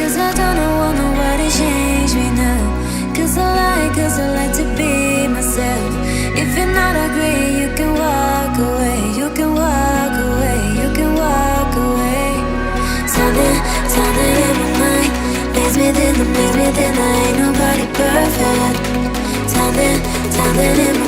Cause I don't know, want nobody change me now. Cause I like, cause I like to be myself. If you're not agree, you can walk away. You can walk away, you can walk away. Something, something in my mind. Lays me thin, lays me thin. I ain't nobody perfect. Something, something in my